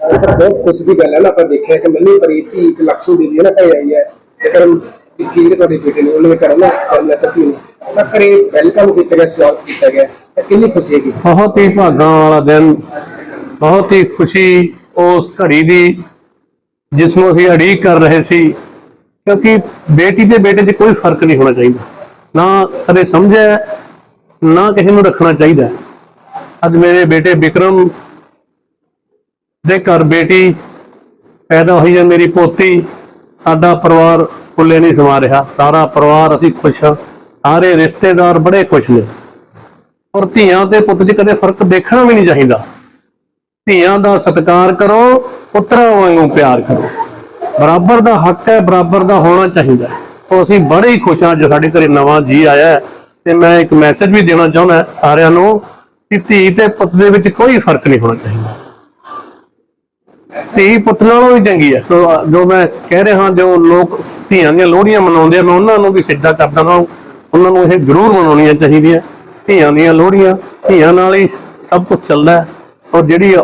Sir ਬਹੁਤ ਖੁਸ਼ੀ ਦੀ ਗੱਲ ਹੈ ਨਾ, ਆਪਾਂ ਦੇਖਿਆ ਕਿ ਮੰਨੀ ਪਰੀ ਧੀ ਇੱਕ ਲਕਸ਼ੂ ਦੀ ਹੈ ਨਾ ਭਾਈ ਆਈ ਹੈ ਤੇ ਕਰਮ ਕੀ ਤੁਹਾਡੇ ਬੇਟੇ ਨੇ, ਉਹਨੇ ਕਰਨਾ ਕਰਨਾ ਤਾਂ ਕੀ ਤਾਂ ਕਰੇ ਵੈਲਕਮ ਕੀਤਾ ਗਿਆ, ਸਵਾਗਤ ਕੀਤਾ ਗਿਆ, ਤਾਂ ਕਿੰਨੀ ਖੁਸ਼ੀ ਹੈਗੀ? ਬਹੁਤ ਹੀ ਭਾਗਾਂ ਵਾਲਾ ਦਿਨ, ਬਹੁਤ ਹੀ ਖੁਸ਼ੀ ਉਸ ਘੜੀ ਦੀ, ਜਿਸ ਨੂੰ ਅਸੀਂ ਅੜੀਕ ਕਰ ਰਹੇ ਸੀ, ਕਿਉਂਕਿ ਬੇਟੀ ਤੇ ਬੇਟੇ 'ਚ ਕੋਈ ਫ਼ਰਕ ਨਹੀਂ ਹੋਣਾ ਚਾਹੀਦਾ। ਨਾ ਕਦੇ ਸਮਝਿਆ, ਨਾ ਕਿਸੇ ਨੂੰ ਰੱਖਣਾ ਚਾਹੀਦਾ। ਅੱਜ ਮੇਰੇ ਬੇਟੇ ਵਿਕਰਮ ਦੇ ਘਰ ਬੇਟੀ ਪੈਦਾ ਹੋਈ ਹੈ ਮੇਰੀ ਪੋਤੀ। ਸਾਡਾ ਪਰਿਵਾਰ ਕੁੱਲੇ ਨਹੀਂ ਸਮਾ ਰਿਹਾ। ਸਾਰਾ ਪਰਿਵਾਰ ਅਸੀਂ ਖੁਸ਼ ਹਾਂ। ਸਾਰੇ ਰਿਸ਼ਤੇਦਾਰ ਬੜੇ ਖੁਸ਼ ਨੇ। ਔਰ ਧੀਆਂ ਤੇ ਪੁੱਤ 'ਚ ਕਦੇ ਫ਼ਰਕ ਦੇਖਣਾ ਵੀ ਨਹੀਂ ਚਾਹੀਦਾ। ਧੀਆਂ ਦਾ ਸਤਿਕਾਰ ਕਰੋ, ਪੁੱਤਰਾਂ ਵਾਂਗੂ ਪਿਆਰ ਕਰੋ। ਬਰਾਬਰ ਦਾ ਹੱਕ ਹੈ, ਬਰਾਬਰ ਦਾ ਹੋਣਾ ਚਾਹੀਦਾ ਹੈ। ਉਹ ਅਸੀਂ ਬੜੇ ਹੀ ਖੁਸ਼ ਹਾਂ ਜੋ ਸਾਡੇ ਘਰੇ ਨਵਾਂ ਜੀ ਆਇਆ ਤੇ ਮੈਂ ਇੱਕ ਮੈਸੇਜ ਵੀ ਦੇਣਾ ਚਾਹੁੰਦਾ ਸਾਰਿਆਂ ਨੂੰ ਕਿ ਧੀ ਤੇ ਪੁੱਤ ਦੇ ਵਿੱਚ ਕੋਈ ਫ਼ਰਕ ਨਹੀਂ ਹੋਣਾ ਚਾਹੀਦਾ। ਧੀ ਪੁੱਤ ਨਾਲੋਂ ਵੀ ਚੰਗੀ ਹੈ ਸੋ ਜੋ ਮੈਂ ਕਹਿ ਰਿਹਾ ਜੋ ਲੋਕ ਧੀਆਂ ਦੀਆਂ ਲੋਹੜੀਆਂ ਮਨਾਉਂਦੇ ਆ, ਮੈਂ ਉਹਨਾਂ ਨੂੰ ਵੀ ਸਿੱਧਾ ਕਰਦਾ ਹਾਂ। ਉਹਨਾਂ ਨੂੰ ਇਹ ਜ਼ਰੂਰ ਮਨਾਉਣੀਆਂ ਚਾਹੀਦੀਆਂ। ਧੀਆਂ ਦੀਆਂ ਲੋਹੜੀਆਂ, ਧੀਆਂ ਨਾਲ ਹੀ ਸਭ ਕੁਝ ਚੱਲਦਾ ਔਰ ਜਿਹੜੀ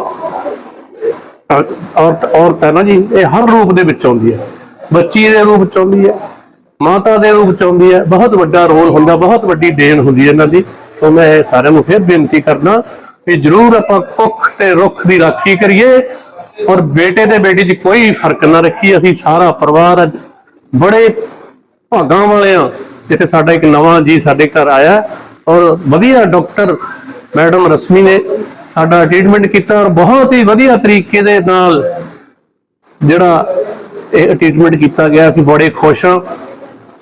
ਔਰਤ ਔਰਤ ਹੈ ਨਾ ਜੀ, ਇਹ ਹਰ ਰੂਪ ਦੇ ਵਿੱਚ ਆਉਂਦੀ ਹੈ। ਬੱਚੀ ਦੇ ਰੂਪ ਚ ਆਉਂਦੀ ਹੈ, ਮਾਤਾ ਦੇ ਰੂਪ ਚ ਆਉਂਦੀ ਹੈ। ਬਹੁਤ ਵੱਡਾ ਰੋਲ ਹੁੰਦਾ, ਬਹੁਤ ਵੱਡੀ ਦੇਣ ਹੁੰਦੀ ਹੈ ਇਹਨਾਂ ਦੀ। ਤੋਂ, ਮੈਂ ਇਹ ਸਾਰਿਆਂ ਨੂੰ ਫਿਰ ਬੇਨਤੀ ਕਰਨਾ ਕਿ ਜਰੂਰ ਆਪਾਂ ਕੁੱਖ ਤੇ ਰੁੱਖ ਦੀ ਰਾਖੀ ਕਰੀਏ। ਔਰ ਬੇਟੇ ਤੇ ਬੇਟੀ 'ਚ ਕੋਈ ਫ਼ਰਕ ਨਾ ਰੱਖੀ, ਅਸੀਂ ਸਾਰਾ ਪਰਿਵਾਰ ਅੱਜ ਬੜੇ ਭਾਗਾਂ ਵਾਲੇ ਆ ਜਿੱਥੇ ਸਾਡਾ ਇੱਕ ਨਵਾਂ ਜੀ ਸਾਡੇ ਘਰ ਆਇਆ ਔਰ ਵਧੀਆ ਡਾਕਟਰ ਮੈਡਮ ਰਸਮੀ ਨੇ ਸਾਡਾ ਟ੍ਰੀਟਮੈਂਟ ਕੀਤਾ ਔਰ ਬਹੁਤ ਹੀ ਵਧੀਆ ਤਰੀਕੇ ਦੇ ਨਾਲ ਜਿਹੜਾ ਇਹ ਟ੍ਰੀਟਮੈਂਟ ਕੀਤਾ ਗਿਆ ਅਸੀਂ ਬੜੇ ਖੁਸ਼ ਹਾਂ।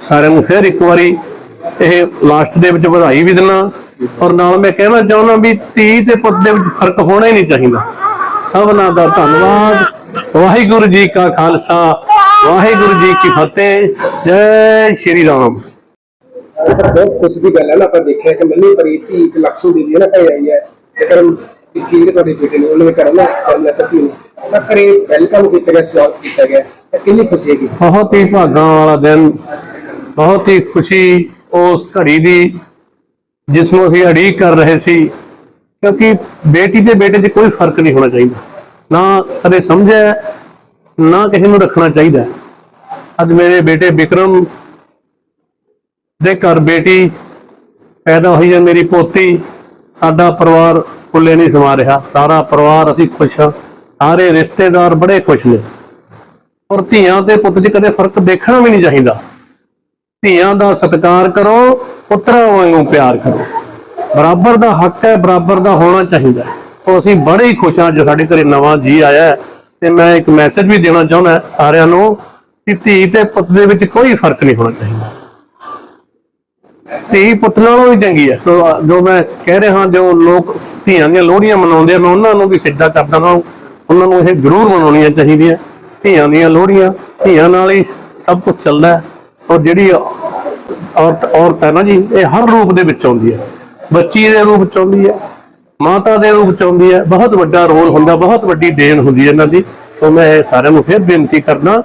ਸਾਰਿਆਂ ਨੂੰ ਫਿਰ ਇੱਕ ਵਾਰੀ ਇਹ ਲਾਸਟ ਦੇ ਵਿੱਚ ਵਧਾਈ ਵੀ ਦਿੰਨਾ ਔਰ ਨਾਲ ਮੈਂ ਕਹਿਣਾ ਚਾਹੁੰਦਾ ਵੀ ਧੀ ਤੇ ਪੁੱਤ ਦੇ ਵਿੱਚ ਫ਼ਰਕ ਹੋਣਾ ਹੀ ਨਹੀਂ ਚਾਹੀਦਾ। ਸਭਨਾਂ ਦਾ ਧੰਨਵਾਦ। ਵਾਹਿਗੁਰੂ ਜੀ ਕਾ ਖਾਲਸਾ ਵਾਹਿਗੁਰੂ ਜੀ ਕੀ ਫਤਿਹ। ਜੈ ਸ਼੍ਰੀ ਰਾਮ। ਸਰ ਬਹੁਤ ਦੀ ਗੱਲ ਹੈ ਨਾ ਆਪਾਂ ਦੇਖਿਆ ਕਿ ਮੰਨੀ ਪਰੀ ਧੀ ਇੱਕ ਲਕਸ਼ੂ ਦੀ ਨਾ ਭਾਈ ਆਈ ਹੈ। ਤੇ ਕਰਮ ਕੀ ਤੁਹਾਡੇ ਬੇਟੇ ਨੇ ਉਹਨੇ ਕਰਨਾ ਕਰਨਾ ਤਾਂ ਕੀ ਤਾਂ ਕਰੇ ਵੈਲਕਮ ਕੀਤਾ ਗਿਆ ਸਵਾਗਤ ਕੀਤਾ ਗਿਆ। ਤਾਂ ਕਿੰਨੀ ਖੁਸ਼ੀ ਹੈਗੀ? ਬਹੁਤ ਹੀ ਭਾਗਾਂ ਵਾਲਾ ਦਿਨ ਬਹੁਤ ਹੀ ਖੁਸ਼ੀ ਉਸ ਘੜੀ ਦੀ ਜਿਸ ਨੂੰ ਅਸੀਂ ਅੜੀਕ ਕਰ ਰਹੇ ਸੀ। ਕਿਉਂਕਿ ਬੇਟੀ ਤੇ ਬੇਟੇ 'ਚ ਕੋਈ ਫ਼ਰਕ ਨਹੀਂ ਹੋਣਾ ਚਾਹੀਦਾ। ਨਾ ਕਦੇ ਸਮਝਿਆ ਨਾ ਕਿਸੇ ਨੂੰ ਰੱਖਣਾ ਚਾਹੀਦਾ ਅੱਜ ਮੇਰੇ ਬੇਟੇ ਵਿਕਰਮ ਦੇ ਘਰ ਬੇਟੀ ਪੈਦਾ ਹੋਈ ਹੈ, ਮੇਰੀ ਪੋਤੀ, ਸਾਡਾ ਪਰਿਵਾਰ ਕੁੱਲੇ ਨਹੀਂ ਸਮਾ ਰਿਹਾ। ਸਾਰਾ ਪਰਿਵਾਰ ਅਸੀਂ ਖੁਸ਼ ਹਾਂ, ਸਾਰੇ ਰਿਸ਼ਤੇਦਾਰ ਬੜੇ ਖੁਸ਼ ਨੇ। ਔਰ ਧੀਆਂ ਤੇ ਪੁੱਤ 'ਚ ਕਦੇ ਫ਼ਰਕ ਦੇਖਣਾ ਵੀ ਨਹੀਂ ਚਾਹੀਦਾ। ਧੀਆਂ ਦਾ ਸਤਿਕਾਰ ਕਰੋ, ਪੁੱਤਰਾਂ ਵਾਂਗੂ ਪਿਆਰ ਕਰੋ। ਬਰਾਬਰ ਦਾ ਹੱਕ ਹੈ, ਬਰਾਬਰ ਦਾ ਹੋਣਾ ਚਾਹੀਦਾ ਹੈ। ਉਹ ਅਸੀਂ ਬੜੇ ਹੀ ਖੁਸ਼ ਹਾਂ ਜੋ ਸਾਡੇ ਘਰੇ ਨਵਾਂ ਜੀ ਆਇਆ ਤੇ ਮੈਂ ਇੱਕ ਮੈਸੇਜ ਵੀ ਦੇਣਾ ਚਾਹੁੰਦਾ ਸਾਰਿਆਂ ਨੂੰ ਕਿ ਧੀ ਤੇ ਪੁੱਤ ਦੇ ਵਿੱਚ ਕੋਈ ਫ਼ਰਕ ਨਹੀਂ ਹੋਣਾ ਚਾਹੀਦਾ। ਧੀ ਪੁੱਤ ਨਾਲੋਂ ਵੀ ਚੰਗੀ ਹੈ। ਸੋ ਜੋ ਮੈਂ ਕਹਿ ਰਿਹਾ ਜੋ ਲੋਕ ਧੀਆਂ ਦੀਆਂ ਲੋਹੜੀਆਂ ਮਨਾਉਂਦੇ ਆ, ਮੈਂ ਉਹਨਾਂ ਨੂੰ ਵੀ ਸਿੱਧਾ ਕਰਦਾ ਹਾਂ। ਉਹਨਾਂ ਨੂੰ ਇਹ ਜ਼ਰੂਰ ਮਨਾਉਣੀਆਂ ਚਾਹੀਦੀਆਂ। ਧੀਆਂ ਦੀਆਂ ਲੋਹੜੀਆਂ, ਧੀਆਂ ਨਾਲ ਹੀ ਸਭ ਕੁਝ ਚੱਲਦਾ ਔਰ ਜਿਹੜੀ ਔਰਤ ਔਰਤ ਹੈ ਨਾ ਜੀ, ਇਹ ਹਰ ਰੂਪ ਦੇ ਵਿੱਚ ਆਉਂਦੀ ਹੈ। ਬੱਚੀ ਦੇ ਰੂਪ ਚ ਆਉਂਦੀ ਹੈ, ਮਾਤਾ ਦੇ ਰੂਪ ਚ ਆਉਂਦੀ ਹੈ, ਬਹੁਤ ਵੱਡਾ ਰੋਲ ਹੁੰਦਾ, ਬਹੁਤ ਵੱਡੀ ਦੇਣ ਹੁੰਦੀ ਹੈ ਇਹਨਾਂ ਦੀ। ਤੋਂ ਮੈਂ ਸਾਰਿਆਂ ਨੂੰ ਫਿਰ ਬੇਨਤੀ ਕਰਨਾ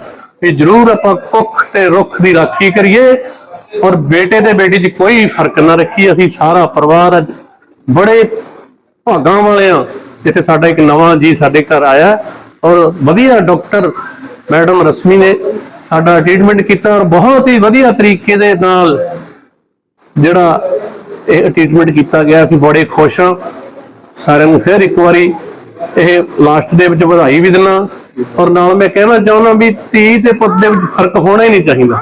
ਕਿ ਜਰੂਰ ਆਪਾਂ ਕੁੱਖ ਤੇ ਰੁੱਖ ਦੀ ਰਾਖੀ ਕਰੀਏ, ਔਰ ਬੇਟੇ ਤੇ ਬੇਟੀ 'ਚ ਕੋਈ ਫ਼ਰਕ ਨਾ ਰੱਖੀ ਅਸੀਂ ਸਾਰਾ ਪਰਿਵਾਰ ਅੱਜ ਬੜੇ ਭਾਗਾਂ ਵਾਲੇ ਆ ਜਿੱਥੇ ਸਾਡਾ ਇੱਕ ਨਵਾਂ ਜੀ ਸਾਡੇ ਘਰ ਆਇਆ ਔਰ ਵਧੀਆ ਡਾਕਟਰ ਮੈਡਮ ਰਸਮੀ ਨੇ ਸਾਡਾ ਟ੍ਰੀਟਮੈਂਟ ਕੀਤਾ, ਔਰ ਬਹੁਤ ਹੀ ਵਧੀਆ ਤਰੀਕੇ ਦੇ ਨਾਲ ਜਿਹੜਾ ਇਹ ਟ੍ਰੀਟਮੈਂਟ ਕੀਤਾ ਗਿਆ, ਅਸੀਂ ਬੜੇ ਖੁਸ਼ ਹਾਂ। ਸਾਰਿਆਂ ਨੂੰ ਫਿਰ ਇੱਕ ਵਾਰੀ ਇਹ ਲਾਸਟ ਦੇ ਵਿੱਚ ਵਧਾਈ ਵੀ ਦਿੰਨਾ। ਔਰ ਨਾਲ ਮੈਂ ਕਹਿਣਾ ਚਾਹੁੰਦਾ ਵੀ ਧੀ ਤੇ ਪੁੱਤ ਦੇ ਵਿੱਚ ਫ਼ਰਕ ਹੋਣਾ ਹੀ ਨਹੀਂ ਚਾਹੀਦਾ।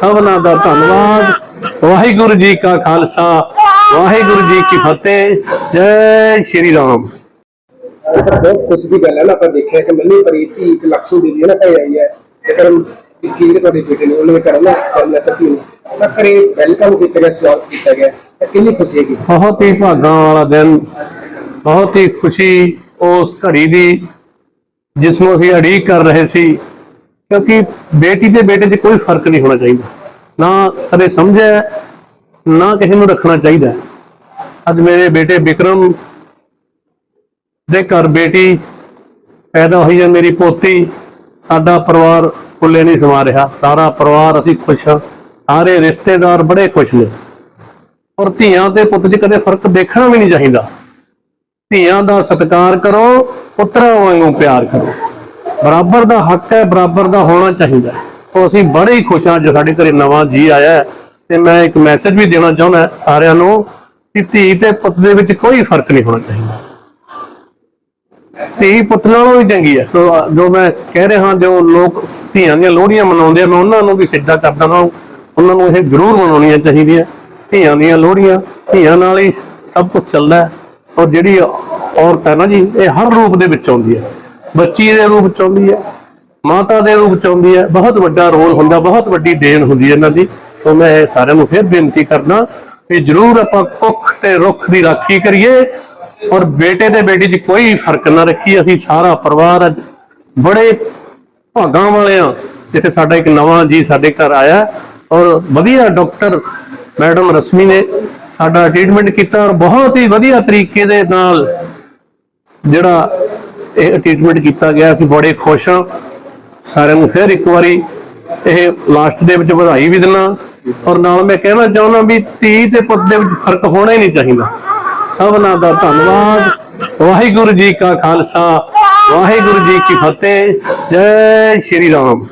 ਸਭਨਾਂ ਦਾ ਧੰਨਵਾਦ। ਵਾਹਿਗੁਰੂ ਜੀ ਕਾ ਖਾਲਸਾ, ਵਾਹਿਗੁਰੂ ਜੀ ਕੀ ਫਤਿਹ। ਜੈ ਸ਼੍ਰੀ ਰਾਮ। ਸਰ, ਬਹੁਤ ਖੁਸ਼ੀ ਦੀ ਗੱਲ ਹੈ ਨਾ, ਆਪਾਂ ਦੇਖਿਆ ਕਿ ਮੰਨੀ ਪਰੀ ਧੀ ਇੱਕ ਲਕਸ਼ੂ ਦੀ ਨਾ ਭਾਈ ਆਈ ਹੈ। ਤੇ ਕਰਮ ਕੀ ਤੁਹਾਡੇ ਬੇਟੇ ਨੇ, ਉਹਨੇ ਕਰਨਾ ਕਰਨਾ ਤਾਂ ਕੀ ਤਾਂ ਕਰੇ ਵੈਲਕਮ ਕੀਤਾ ਗਿਆ, ਸਵਾਗਤ ਕੀਤਾ ਗਿਆ। ਕਿੰਨੀ ਖੁਸ਼ੀ ਹੈਗੀ? ਬਹੁਤ ਹੀ ਭਾਗਾਂ ਵਾਲਾ ਦਿਨ, ਬਹੁਤ ਹੀ ਖੁਸ਼ੀ ਉਸ ਘੜੀ ਦੀ ਜਿਸ ਨੂੰ ਅਸੀਂ ਅੜੀਕ ਕਰ ਰਹੇ ਸੀ, ਕਿਉਂਕਿ ਬੇਟੀ ਤੇ ਬੇਟੇ 'ਚ ਕੋਈ ਫ਼ਰਕ ਨਹੀਂ ਹੋਣਾ ਚਾਹੀਦਾ। ਨਾ ਕਦੇ ਸਮਝਿਆ, ਨਾ ਕਿਸੇ ਨੂੰ ਰੱਖਣਾ ਚਾਹੀਦਾ। ਅੱਜ ਮੇਰੇ ਬੇਟੇ ਵਿਕਰਮ ਦੇ ਘਰ ਬੇਟੀ ਪੈਦਾ ਹੋਈ ਹੈ ਮੇਰੀ ਪੋਤੀ, ਸਾਡਾ ਪਰਿਵਾਰ ਕੁੱਲੇ ਨਹੀਂ ਸਮਾ ਰਿਹਾ। ਸਾਰਾ ਪਰਿਵਾਰ ਅਸੀਂ ਖੁਸ਼ ਹਾਂ। ਸਾਰੇ ਰਿਸ਼ਤੇਦਾਰ ਬੜੇ ਖੁਸ਼ ਨੇ। ਔਰ ਧੀਆਂ ਤੇ ਪੁੱਤ 'ਚ ਕਦੇ ਫ਼ਰਕ ਦੇਖਣਾ ਵੀ ਨਹੀਂ ਚਾਹੀਦਾ। ਧੀਆਂ ਦਾ ਸਤਿਕਾਰ ਕਰੋ, ਪੁੱਤਰਾਂ ਵਾਂਗੂ ਪਿਆਰ ਕਰੋ। ਬਰਾਬਰ ਦਾ ਹੱਕ ਹੈ, ਬਰਾਬਰ ਦਾ ਹੋਣਾ ਚਾਹੀਦਾ ਹੈ। ਤੋਂ ਅਸੀਂ ਬੜੇ ਹੀ ਖੁਸ਼ ਹਾਂ ਜੋ ਸਾਡੇ ਘਰੇ ਨਵਾਂ ਜੀ ਆਇਆ ਤੇ ਮੈਂ ਇੱਕ ਮੈਸੇਜ ਵੀ ਦੇਣਾ ਚਾਹੁੰਦਾ ਸਾਰਿਆਂ ਨੂੰ ਕਿ ਧੀ ਤੇ ਪੁੱਤ ਦੇ ਵਿੱਚ ਕੋਈ ਫ਼ਰਕ ਨਹੀਂ ਹੋਣਾ ਚਾਹੀਦਾ। ਧੀ ਪੁੱਤ ਨਾਲੋਂ ਵੀ ਚੰਗੀ ਹੈ। ਸੋ ਜੋ ਮੈਂ ਕਹਿ ਰਿਹਾ ਜੋ ਲੋਕ ਧੀਆਂ ਦੀਆਂ ਲੋਹੜੀਆਂ ਮਨਾਉਂਦੇ ਆ, ਮੈਂ ਉਹਨਾਂ ਨੂੰ ਵੀ ਸਿੱਧਾ ਕਰਦਾ ਹਾਂ। ਉਹਨਾਂ ਨੂੰ ਇਹ ਜ਼ਰੂਰ ਮਨਾਉਣੀਆਂ ਚਾਹੀਦੀਆਂ। ਧੀਆਂ ਦੀਆਂ ਲੋਹੜੀਆਂ, ਧੀਆਂ ਨਾਲ ਹੀ ਸਭ ਕੁਝ ਚੱਲਦਾ ਔਰ ਜਿਹੜੀ ਔਰਤ ਹੈ ਨਾ ਜੀ, ਇਹ ਹਰ ਰੂਪ ਦੇ ਵਿੱਚ ਆਉਂਦੀ ਹੈ। ਬੱਚੀ ਦੇ ਰੂਪ ਚ ਆਉਂਦੀ ਹੈ, ਮਾਤਾ ਦੇ ਰੂਪ ਚ ਆਉਂਦੀ ਹੈ। ਬਹੁਤ ਵੱਡਾ ਰੋਲ ਹੁੰਦਾ, ਬਹੁਤ ਵੱਡੀ ਦੇਣ ਹੁੰਦੀ ਹੈ ਇਹਨਾਂ ਦੀ। ਤੋਂ ਮੈਂ ਸਾਰਿਆਂ ਨੂੰ ਫਿਰ ਬੇਨਤੀ ਕਰਦਾ ਕਿ ਜ਼ਰੂਰ ਆਪਾਂ ਕੁੱਖ ਤੇ ਰੁੱਖ ਦੀ ਰਾਖੀ ਕਰੀਏ। ਔਰ ਬੇਟੇ ਤੇ ਬੇਟੀ 'ਚ ਕੋਈ ਫ਼ਰਕ ਨਾ ਰੱਖੀ ਅਸੀਂ ਸਾਰਾ ਪਰਿਵਾਰ ਅੱਜ ਬੜੇ ਭਾਗਾਂ ਵਾਲੇ ਆ ਜਿੱਥੇ ਸਾਡਾ ਇੱਕ ਨਵਾਂ ਜੀ ਸਾਡੇ ਘਰ ਆਇਆ। ਔਰ ਵਧੀਆ ਡਾਕਟਰ ਮੈਡਮ ਰਸਮੀ ਨੇ ਸਾਡਾ ਟ੍ਰੀਟਮੈਂਟ ਕੀਤਾ ਔਰ ਬਹੁਤ ਹੀ ਵਧੀਆ ਤਰੀਕੇ ਦੇ ਨਾਲ ਜਿਹੜਾ ਇਹ ਟ੍ਰੀਟਮੈਂਟ ਕੀਤਾ ਗਿਆ ਅਸੀਂ ਬੜੇ ਖੁਸ਼ ਹਾਂ। ਸਾਰਿਆਂ ਨੂੰ ਫਿਰ ਇੱਕ ਵਾਰੀ ਇਹ ਲਾਸਟ ਦੇ ਵਿੱਚ ਵਧਾਈ ਵੀ ਦਿੰਨਾ ਔਰ ਨਾਲ ਮੈਂ ਕਹਿਣਾ ਚਾਹੁੰਦਾ ਵੀ ਧੀ ਤੇ ਪੁੱਤ ਦੇ ਵਿੱਚ ਫ਼ਰਕ ਹੋਣਾ ਹੀ ਨਹੀਂ ਚਾਹੀਦਾ। ਸਭਨਾਂ ਦਾ ਧੰਨਵਾਦ। ਵਾਹਿਗੁਰੂ ਜੀ ਕਾ ਖਾਲਸਾ, ਵਾਹਿਗੁਰੂ ਜੀ ਕੀ ਫਤਿਹ। ਜੈ ਸ਼੍ਰੀ ਰਾਮ।